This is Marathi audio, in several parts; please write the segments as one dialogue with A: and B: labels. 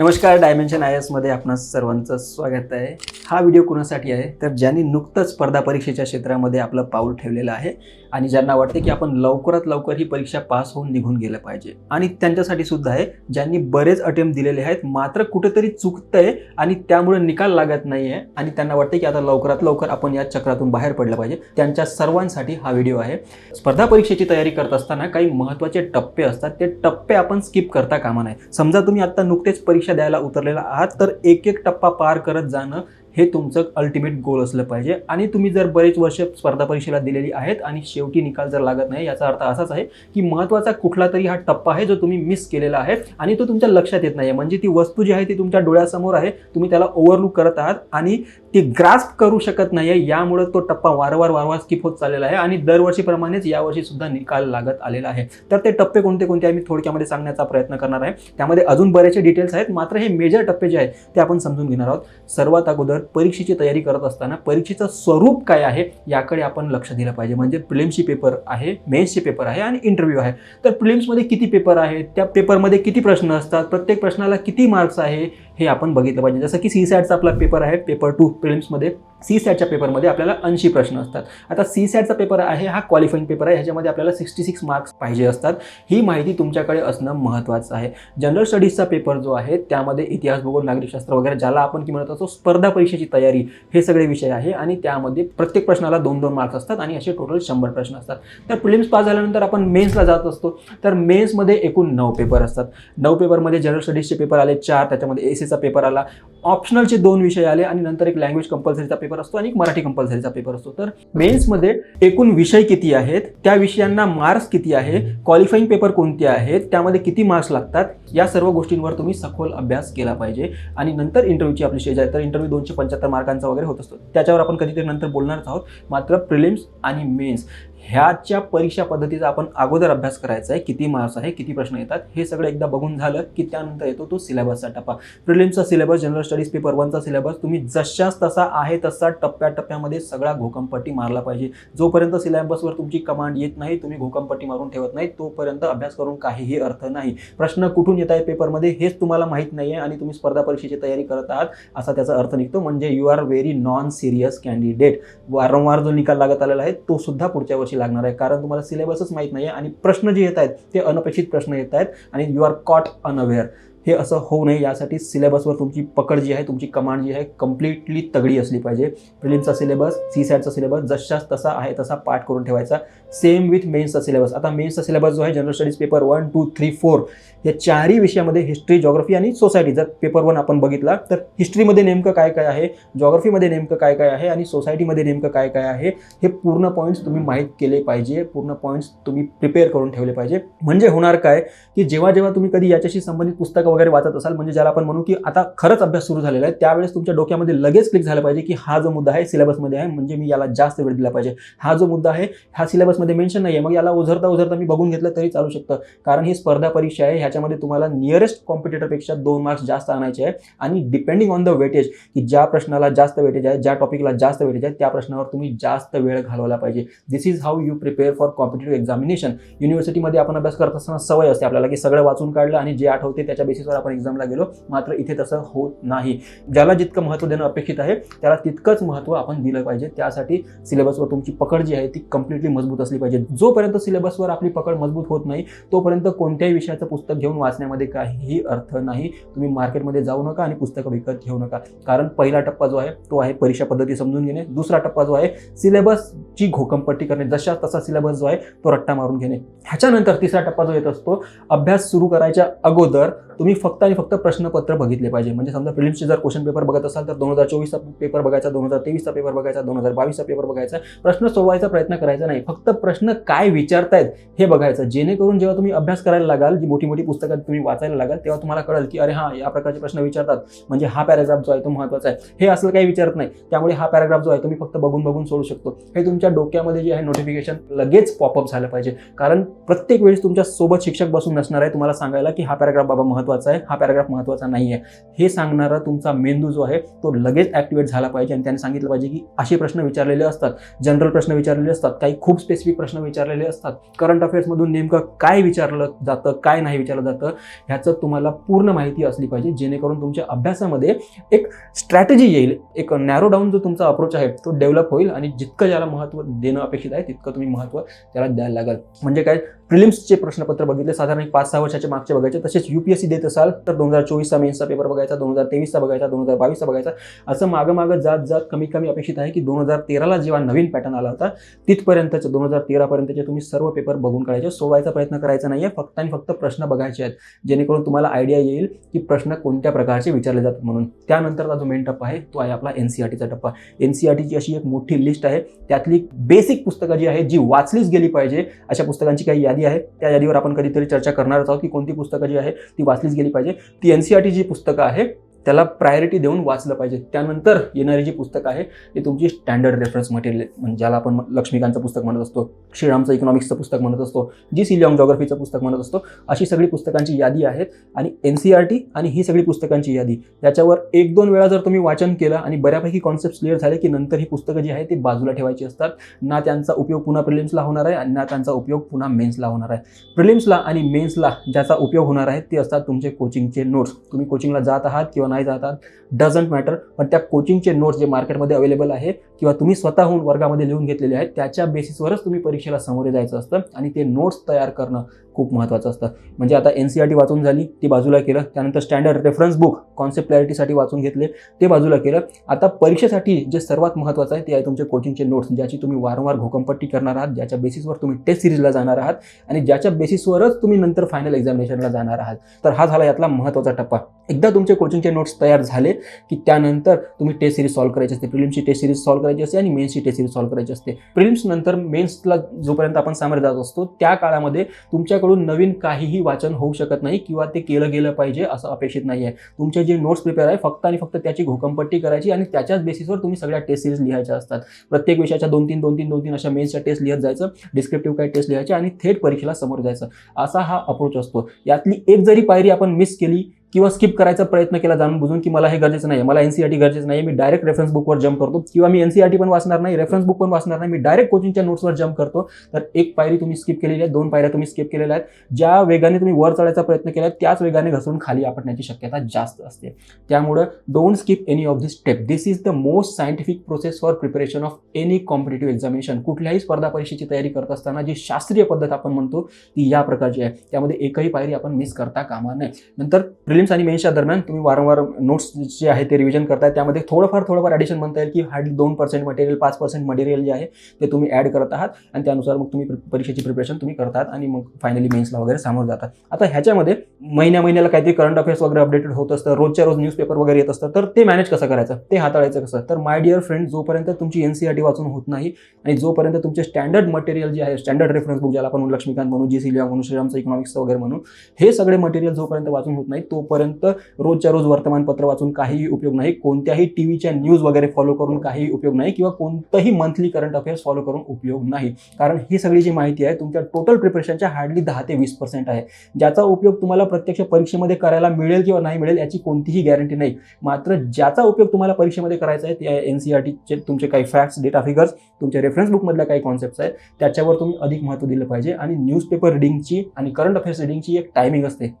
A: नमस्कार डायमेन्शन आय एसमध्ये आपणा सर्वांचं स्वागत आहे. हा व्हिडिओ कुणासाठी आहे? तर ज्यांनी नुकतंच स्पर्धा परीक्षेच्या क्षेत्रामध्ये आपलं पाऊल ठेवलेलं आहे आणि ज्यांना वाटते की आपण लवकरात लवकर ही परीक्षा पास होऊन निघून गेलं पाहिजे. आणि त्यांच्यासाठी सुद्धा आहे ज्यांनी बरेच अटेम्प्ट दिलेले आहेत मात्र कुठेतरी चुकतंय आणि त्यामुळे निकाल लागत नाही आहे आणि त्यांना वाटते की आता लवकरात लवकर आपण या चक्रातून बाहेर पडलं पाहिजे. त्यांच्या सर्वांसाठी हा व्हिडिओ आहे. स्पर्धा परीक्षेची तयारी करत असताना काही महत्त्वाचे टप्पे असतात. ते टप्पे आपण स्किप करता कामा नाही समजा तुम्ही आता नुकतेच परीक्षा द्यायला उतरलेला आहात तर एक एक टप्पा पार करत जाणं हे तुमचं अल्टिमेट गोल असलं पाहिजे. आणि तुम्ही जर बरेच वर्ष स्पर्धा परीक्षेला दिलेली आहेत आणि शेवटी निकाल जर लागत नाही याचा अर्थ असाच आहे की महत्त्वाचा कुठला तरी हा टप्पा आहे जो तुम्ही मिस केलेला आहे आणि तो तुमच्या लक्षात येत नाही म्हणजे ती वस्तू जी आहे ती तुमच्या डोळ्यासमोर आहे तुम्ही त्याला ओव्हरलुक करत आहात आणि ती ग्रास्प करू शकत नाही आहे यामुळे तो टप्पा वारंवार वारंवार स्किप होत चाललेला आहे आणि दरवर्षीप्रमाणेच यावर्षी सुद्धा निकाल लागत आलेला आहे. तर ते टप्पे कोणते कोणते आम्ही थोडक्यामध्ये सांगण्याचा प्रयत्न करणार आहे. त्यामध्ये अजून बरेचसे डिटेल्स आहेत मात्र हे मेजर टप्पे जे आहेत ते आपण समजून घेणार आहोत. सर्वात अगोदर परीक्षेची तयारी करत असताना परीक्षेचं स्वरूप काय आहे याकडे आपण लक्ष दिलं पाहिजे. म्हणजे प्रिलिम्सची पेपर आहे मेन्सचे पेपर आहे आणि इंटरव्ह्यू आहे. तर प्रिलिम्समध्ये किती पेपर आहेत? त्या पेपरमध्ये किती प्रश्न असतात? प्रत्येक प्रश्नाला किती मार्क्स आहे? हे आपण बघितलं पाहिजे. जसं की सी सॅटचा आपला पेपर आहे पेपर टू प्रिलिम्समध्ये सी सॅटच्या पेपरमध्ये आपल्याला ऐंशी प्रश्न असतात. आता सी सॅटचा पेपर आहे हा क्वालिफाईंग पेपर आहे. ह्याच्यामध्ये आपल्याला सिक्स्टी सिक्स मार्क्स पाहिजे असतात. ही माहिती तुमच्याकडे असणं महत्त्वाचं आहे. जनरल स्टडीजचा पेपर जो आहे त्यामध्ये इतिहास भूगोल नागरिकशास्त्र वगैरे ज्याला आपण की म्हणत असतो स्पर्धा परीक्षेची तयारी हे सगळे विषय आहे. आणि त्यामध्ये प्रत्येक प्रश्नाला दोन दोन मार्क्स असतात आणि असे टोटल शंभर प्रश्न असतात. तर प्रिलिम्स पास झाल्यानंतर आपण मेन्सला जात असतो. तर मेन्समध्ये एकूण नऊ पेपर असतात. नऊ पेपरमध्ये जनरल स्टडीजचे पेपर आले चार त्याच्यामध्ये एस एस कंपल्सरीचा पेपर आला. ऑप्शनलचे दोन विषय आले आणि नंतर एक लँग्वेज कंपल्सरीचा पेपर असतो आणि एक मराठी कंपल्सरीचा पेपर असतो. तर मेन्समध्ये एकूण विषय किती आहेत? त्या विषयांना मार्क्स किती आहे? क्वालिफाईंग पेपर कोणते आहेत? त्यामध्ये किती मार्क्स लागतात? या सर्व गोष्टींवर तुम्ही सखोल अभ्यास केला पाहिजे. आणि नंतर इंटरव्ह्यूची आपली स्टेज आहे. तर इंटरव्ह्यू दोनशे पंच्याहत्तर मार्कांचा वगैरे होत असतो. त्याच्यावर आपण कधीतरी नंतर बोलणारच आहोत. मात्र प्रिलिम्स आणि मेन्स ह्याच्या परीक्षा पद्धतीचा आपण अगोदर अभ्यास करायचा आहे. किती मार्क्स आहे किती प्रश्न येतात हे सगळं एकदा बघून झालं की त्यानंतर येतो तो सिलेबसचा टप्पा. प्रिलिम्सचा सिलेबस जनरल स्टडीज पेपर वनचा सिलेबस तुम्ही जशाच तसा आहे तसा टप्प्याटप्प्यामध्ये सगळा घोकंपट्टी मारला पाहिजे. जोपर्यंत सिलेबसवर तुमची कमांड येत नाही तुम्ही घोकंपट्टी मारून ठेवत नाही तोपर्यंत अभ्यास करून काहीही अर्थ नाही. प्रश्न कुठून येत आहे पेपरमध्ये हेच तुम्हाला माहीत नाही आहे आणि तुम्ही स्पर्धा परीक्षेची तयारी करत आहात असा त्याचा अर्थ निघतो. म्हणजे you are very non serious candidate वारंवार जो निकाल लागत आलेला आहे तो सुद्धा पुढच्या वर्षी लागणार आहे. कारण तुम्हाला सिलेबसच माहीत नाही आहे आणि प्रश्न जे येत आहेत ते अनपेक्षित प्रश्न येत आहेत आणि यू आर कॉट अनअवेअर हे असं होऊ नये. यासाठी सिलेबसवर तुमची पकड जी आहे तुमची कमांड जी आहे कम्प्लिटली तगडी असली पाहिजे. प्रिलिम्सचा सिलेबस सी सॅटचा सिलेबस जशाच तसा आहे तसा पाठ करून ठेवायचा. सेम विथ मेन्सचा सिलेबस आता मेन्सचा सिलेबस जो आहे general studies paper one two three four या चारही विषयामध्ये हिस्ट्री जॉग्रफी आणि सोसायटी जर पेपर वन आपण बघितला तर हिस्ट्रीमध्ये नेमकं काय काय आहे जॉग्रफीमध्ये नेमकं काय काय आहे आणि सोसायटीमध्ये नेमकं काय काय आहे हे पूर्ण पॉईंट्स तुम्ही माहीत केले पाहिजे. पूर्ण पॉईंट्स तुम्ही प्रिपेअर करून ठेवले पाहिजे. म्हणजे होणार काय की जेव्हा जेव्हा तुम्ही कधी याच्याशी संबंधित पुस्तकं वगैरे वाचत असाल म्हणजे ज्याला आपण म्हणू की आता खरंच अभ्यास सुरू झालेला आहे त्यावेळेस तुमच्या डोक्यामध्ये लगेच क्लिक झालं पाहिजे की हा जो मुद्दा आहे सिलेबसमध्ये आहे म्हणजे मी याला जास्त वेळ दिला पाहिजे. हा जो मुद्दा आहे हा सिलेबसमध्ये मेन्शन नाही आहे मग याला उझरता उझरता मी बघून घेतलं तरी चालू शकतं. कारण ही स्पर्धा परीक्षा आहे ह्याच्यामध्ये तुम्हाला नियरेस्ट कॉम्पिटेटरपेक्षा दोन मार्क्स जास्त आणायचे आहे आणि डिपेंडिंग ऑन द वेटेज की ज्या प्रश्नाला जास्त वेटेज आहे ज्या टॉपिकला जास्त वेटेज आहे त्या प्रश्नावर तुम्ही जास्त वेळ घालवला पाहिजे. This is how you prepare for competitive examination युनिव्हर्सिटीमध्ये आपण अभ्यास करत असताना सवय असते आपल्याला की सगळं वाचून काढलं आणि जे आठवते त्याच्या बेसिसवर आपण एक्झामला गेलो मात्र इथे तसं होत नाही. ज्याला जितकं महत्त्व देणं अपेक्षित आहे त्याला तितकंच महत्त्व आपण दिलं पाहिजे. त्यासाठी सिलेबसवर तुमची पकड जी आहे ती कम्प्लिटली मजबूत असली पाहिजे. जोपर्यंत सिलेबसवर आपली पकड मजबूत होत नाही तोपर्यंत कोणत्याही विषयाचं पुस्तक घेऊन वाचण्यामध्ये काहीही अर्थ नाही. तुम्ही मार्केटमध्ये जाऊ नका आणि पुस्तकं विकत घेऊ नका. कारण पहिला टप्पा जो आहे तो आहे परीक्षा पद्धती समजून घेणे. दुसरा टप्पा जो आहे सिलेबसची घोकंपट्टी करणे. जशा तसा सिलेबस जो आहे तो रट्टा मारून घेणे. ह्याच्यानंतर तिसरा टप्पा जो येत असतो अभ्यास सुरू करायच्या अगोदर तुम्ही फक्त आणि फक्त प्रश्नपत्र बघितले पाहिजे. म्हणजे समजा प्रिलिम्सचे जर क्वेश्चन पेपर बघत असाल तर दोन हजार चोवीसचा पेपर बघायचा दोन हजार तेवीसचा पेपर बघायचा दोन हजार बावीसचा पेपर बघायचा. प्रश्न सोडवायचा प्रयत्न करायचा नाही. फक्त प्रश्न काय विचारतायत हे बघायचं. जेणेकरून जेव्हा तुम्ही अभ्यास करायला लागाल जी मोठी मोठी पुस्तकं तुम्ही वाचायला लागाल तेव्हा तुम्हाला कळेल की अरे हां या प्रकारचे प्रश्न विचारतात. म्हणजे हा पॅराग्राफ जो आहे तो महत्त्वाचा आहे. हे असं काही विचारत नाही. त्यामुळे हा पॅराग्राफ जो आहे तुम्ही फक्त बघून बघून सोडू शकतो. हे तुमच्या डोक्यामध्ये जे आहे नोटिफिकेशन लगेच पॉपअप झालं पाहिजे. कारण प्रत्येक वेळेस तुमच्यासोबत शिक्षक बसून नसणार आहे तुम्हाला सांगायला की हा पॅराग्राफ बाबा महत्त्वाचा महत्त्वाचा आहे. हा पॅराग्राफ महत्त्वाचा नाही आहे हे सांगणारा तुमचा मेंदू जो आहे तो लगेच ॲक्टिवेट झाला पाहिजे आणि त्याने सांगितलं पाहिजे की असे प्रश्न विचारलेले असतात. जनरल प्रश्न विचारलेले असतात. काही खूप स्पेसिफिक प्रश्न विचारलेले असतात. करंट अफेअर्समधून नेमकं काय विचारलं जातं काय नाही विचारलं जातं ह्याचं तुम्हाला पूर्ण माहिती असली पाहिजे. जेणेकरून तुमच्या अभ्यासामध्ये एक स्ट्रॅटेजी येईल. एक नॅरो डाऊन जो तुमचा अप्रोच आहे तो डेव्हलप होईल आणि जितकं ज्याला महत्त्व देणं अपेक्षित आहे तितकं तुम्ही महत्त्व त्याला द्यायला लागेल. म्हणजे काय? प्रिलिम्सचे प्रश्नपत्र बघितले. साधारण एक पाच सहा वर्षाच्या मागचे बघायचे. तसेच युपीएससी देत असाल तर दोन हजार चोवीसचा मेन्सचा पेपर बघायचा दोन हजार तेवीसचा बघायचा दोन हजार बावीसचा बघायचा. असं मागं मागं जात जात कमी कमी अपेक्षित आहे की दोन हजार तेराला जेव्हा नवीन पॅटर्न आला होता तिथपर्यंतचे दोन हजार तेरापर्यंतचे तुम्ही सर्व पेपर बघून काढायचे. सोडवायचा प्रयत्न करायचा नाही आहे फक्त आणि फक्त प्रश्न बघायचे आहेत. जेणेकरून तुम्हाला आयडिया येईल की प्रश्न कोणत्या प्रकारचे विचारले जातात म्हणून. त्यानंतरचा जो मेन टप्पा आहे तो आहे आपला एन सी आर टीचा टप्पा. एन सी आर टीची अशी एक मोठी लिस्ट आहे. त्यातली बेसिक पुस्तकं जी आहे जी वाचलीच गेली पाहिजे अशा पुस्तकांची काही यादी आहे. त्या यादीवर आपण कधीतरी चर्चा करणारच आहोत की कोणती पुस्तकं जी आहे ती वाचलीच गेली पाहिजे. ती एन सी आर टी जी पुस्तकं आहे त्याला प्रायोरिटी देऊन वाचलं पाहिजे. त्यानंतर येणारी जी पुस्तकं आहे ती तुमची स्टँडर्ड रेफरन्स मटेरियल म्हणजे ज्याला आपण लक्ष्मीकांतचं पुस्तक म्हणत असतो श्रीरामचं इकॉनॉमिक्सचं पुस्तक म्हणत असतो जी सिलिॉंग जॉग्रफीचं पुस्तक म्हणत असतो अशी सगळी पुस्तकांची यादी आहेत. आणि एन सी आर टी आणि ही सगळी पुस्तकांची यादी. याच्यावर एक दोन वेळा जर तुम्ही वाचन केलं आणि बऱ्यापैकी कॉन्सेप्ट क्लिअर झाले की नंतर ही पुस्तकं जी आहे ती बाजूला ठेवायची असतात. ना त्यांचा उपयोग पुन्हा प्रिलिम्सला होणार आहे आणि ना त्यांचा उपयोग पुन्हा मेन्सला होणार आहे. प्रिलिम्सला आणि मेन्सला ज्याचा उपयोग होणार आहे ते असतात तुमचे कोचिंगचे नोट्स तुम्ही कोचिंगला जात आहात किंवा नाही जात डझंट मॅटर पण त्या कोचिंगचे नोट्स जे मार्केटमध्ये अवेलेबल आहेत किंवा तुम्ही स्वतःहून वर्गामध्ये लिहून घेतलेले आहेत त्याच्या बेसिसवरच तुम्ही परीक्षेला सामोरे जायचं असतं आणि ते नोट्स तयार करणं खूप महत्त्वाचं असतं. म्हणजे आता एन सी आर टी वाचून झाली ती बाजूला केलं त्यानंतर स्टँडर्ड रेफरन्स बुक कॉन्सेप्ट क्लॅरिटीसाठी वाचून घेतले ते बाजूला केलं. आता परीक्षेसाठी जे सर्वात महत्त्वाचं आहे ते आहे तुमचे कोचिंगचे नोट्स ज्याची तुम्ही वारंवार घोकंपट्टी करणार आहात ज्याच्या बेसिसवर तुम्ही टेस्ट सिरीजला जाणार आहात आणि ज्याच्या बेसिसवरच तुम्ही नंतर फायनल एक्झामिनेशनला जाणार आहात. तर हा झाला यातला महत्त्वाचा टप्पा. एकदा तुमचे कोचिंगचे नोट्स तयार झाले की त्यानंतर तुम्ही टेस्ट सिरीज सॉल्व्ह करायची असते. प्रिलिम्सची टेस्ट सिरीज सॉल्व्ह करायची असते आणि मेन्सची टेस्ट सिरीज सॉल्व्ह करायची असते. प्रिलिम्स नंतर मेन्सला जोपर्यंत आपण सामोरे जात असतो त्या काळामध्ये तुमच्याकडून नवीन काहीही वाचन होऊ शकत नाही किंवा ते केलं गेलं पाहिजे असं अपेक्षित नाही आहे. तुमचे जे नोट्स प्रिपेअर आहे फक्त आणि फक्त त्याची घोकमपट्टी करायची आणि त्याच्याच बेसिसवर तुम्ही सगळ्या टेस्ट सिरीज लिहायच्या असतात. प्रत्येक विषयाच्या दोन तीन दोन तीन दोन तीन अशा मेन्सच्या टेस्ट लिहत जायचं डिस्क्रिप्टिव्ह काही टेस्ट लिहायचे आणि थेट परीक्षेला समोर जायचं. असा हा अप्रोच असतो. यातली एक जरी पायरी आपण मिस केली किंवा स्किप करायचा प्रयत्न केला जाणून बुजून की मला हे गरजेचं नाही मला एनसीआरटी गरजेचं नाही मी डायरेक्ट रेफरन्स बुकवर जम्प करतो. किंवा मी एनसीआरटी पण वाचणार नाही रेफरन्स बुक पण वाचणार नाही मी डायरेक्ट कोचिंगच्या नोट्सवर जम्प करतो. तर एक पायरी तुम्ही स्किप केलेली आहे दोन पायऱ्या तुम्ही स्किप केलेल्या आहेत. ज्या वेगाने तुम्ही वर चढायचा प्रयत्न केला त्याच वेगाने घसरून खाली आपटण्याची शक्यता जास्त असते. त्यामुळं don't skip any of this step this is the most scientific process for preparation of any competitive examination कुठल्याही स्पर्धा परीक्षेची तयारी करत असताना जी शास्त्रीय पद्धत आपण म्हणतो ती या प्रकारची आहे. त्यामध्ये एकही पायरी आपण मिस करता कामा नये. नंतर प्रिलिम्स आणि मेन्सच्या दरम्यान तुम्ही वारंवार नोट्स जे आहे ते रिव्हिजन करताय. त्यामध्ये थोडंफार थोडंफार ॲडिशन म्हणता येईल की हार्डली दोन पर्सेंट मटेरियल पाच पर्सेंट मटेरियल जे आहे ते तुम्ही ॲड करत आहात. आणि त्यानुसार मग तुम्ही परीक्षेची प्रिपरेशन तुम्ही करतात आणि मग फायनली मेन्सला वगैरे सामोरं जातात आता ह्याच्यामध्ये महिन्या महिन्याला काहीतरी करंट अफेअर्स वगैरे अपडेटेड होत असतं. रोजच्या रोज न्यूजपेपर वगैरे येत असतं. तर ते मॅनेज कसं करायचं? ते हाताळायचं कसं? तर माय डिअर फ्रेंड जोपर्यंत तुमची एन सी आर टी वाचून होत नाही आणि जोपर्यंत तुमचे स्टँडर्ड मटेरियल जे आहे स्टँडर्ड रेफरन्स बुक ज्याला आपण लक्ष्मीकांत म्हणू जी सिलिया म्हणू श्रीरामचं इकॉनॉमिक्स वगैरे म्हणून हे सगळे मटेरियल जोपर्यंत वाचून होत नाही तो तोपर्यंत रोजच्या रोज वर्तमानपत्र वाचून काहीही उपयोग नाही कोणत्याही टी व्हीच्या न्यूज वगैरे फॉलो करून काहीही उपयोग नाही किंवा कोणतंही मंथली करंट अफेअर्स फॉलो करून उपयोग नाही. कारण ही सगळी जी माहिती आहे तुमच्या टोटल प्रिपरेशनच्या हार्डली दहा ते वीस पर्सेंट आहे. ज्याचा उपयोग तुम्हाला प्रत्यक्ष परीक्षेमध्ये करायला मिळेल किंवा नाही मिळेल याची कोणतीही गॅरंटी नाही. मात्र ज्याचा उपयोग तुम्हाला परीक्षेमध्ये करायचा आहे त्या एन सी आर टीचे तुमचे काही फॅक्ट्स डेटा फिगर्स तुमच्या रेफरन्स बुकमधल्या काही कॉन्सेप्ट्स आहेत. त्याच्यावर तुम्ही अधिक महत्त्व दिलं पाहिजे आणि न्यूजपेपर रिडिंगची आणि करंट अफेअर्स रिडिंगची एक टायमिंग असते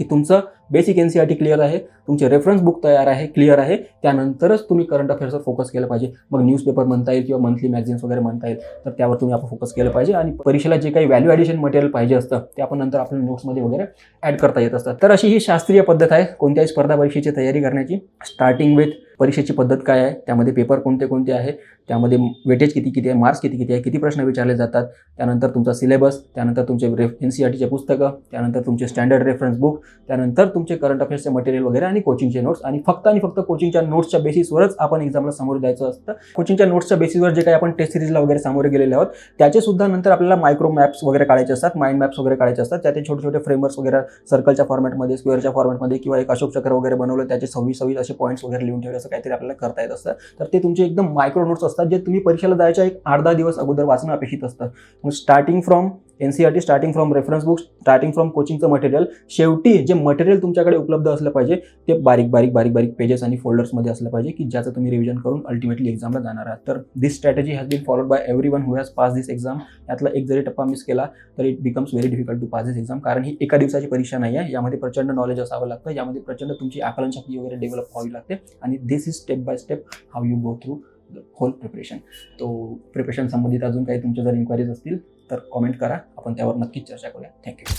A: की तुमचं basic N C R T clear आहे. तुमचे रेफरन्स बुक तयार आहे क्लिअर आहे. त्यानंतरच तुम्ही करंट अफेअर्सवर फोकस केलं पाहिजे. मग न्यूजपेपर म्हणता येईल किंवा मंथली मॅगझिन्स वगैरे म्हणता येईल तर त्यावर तुम्ही आपण फोकस केलं पाहिजे. आणि परीक्षेला जे काही व्हॅल्यू ॲडिशन मटेरियल पाहिजे असतं ते आपण नंतर आपल्या नोट्समध्ये वगैरे ॲड करता येत असतात तर अशी ही शास्त्रीय पद्धत आहे कोणत्याही स्पर्धा परीक्षेची तयारी करण्याची. स्टार्टिंग विथ परीक्षेची पद्धत काय आहे त्यामध्ये पेपर कोणते कोणते आहे त्यामध्ये वेटेज किती किती आहे मार्क्स किती किती आहे किती प्रश्न विचारले जातात. त्यानंतर तुमचा सिलेबस त्यानंतर तुमचे रेफ एन सी आर टीचे पुस्तकं त्यानंतर तुमचे स्टँडर्ड रेफरन्स बुक त्यानंतर तुमचे करंट अफेअर्सचे मटेरियल वगैरे आणि कोचिंगचे नोट्स आणि फक्त आणि फक्त कोचिंगच्या नोट्सच्या बेसिसवरच आपण एक्झामला सामोरे जायचं असतं. कोचिंगच्या नोट्सच्या बेसिसवर जे काही आपण टेस्ट सिरीजला वगैरे सामोरे गेलेले आहोत त्याचे सुद्धा नंतर आपल्याला मायक्रो मॅप्स वगैरे काढायचे असतात माइंड मॅप्स वगैरे काढायचे असतात. त्याचे छोटे छोटे फ्रेमवर्स वगैरे सर्कलच्या फॉर्मॅटमध्ये स्क्वेअरच्या फॉर्मॅटमध्ये किंवा एक अशोक चक्र वगैरे बनवलं त्याचे सव्वीस सव्वीस असे पॉईंट्स वगैरे लिहून ठेवले असं काहीतरी आपल्याला करता येत असतं. तर ते तुमचे एकदम मायक्रो नोट्स असतात असतात जे तुम्ही परीक्षेला जायच्या एक आठ दहा दिवस अगोदर वाचणं अपेक्षित असतं. मग starting from N C R T starting from reference book starting from कोचिंगचं material शेवटी जे मटेरियल तुमच्याकडे उपलब्ध असलं पाहिजे ते बारीक बारीक बारीक बारीक पेजेस आणि फोल्डर्समध्ये असलं पाहिजे की ज्याचं तुम्ही रिव्हिजन करून अल्टिमेटली एक्झामला जाणार आहात. तर this strategy has been followed by every one who has pass this exam यातला एक जरी टप्पा मिस केला तर it becomes very difficult to pass this exam कारण ही एका दिवसाची परीक्षा नाही आहे यामध्ये प्रचंड नॉलेज असावं लागतं. यामध्ये प्रचंड तुमची आकलनशक्ती वगैरे डेव्हलप व्हावी लागते. आणि this is step by step how you go through the whole preparation तो प्रिपरेशन संबंधित अजून काही तुमच्या जर इन्क्वायरीज असतील तर कॉमेंट करा. आपण त्यावर नक्कीच चर्चा करूया. थँक्यू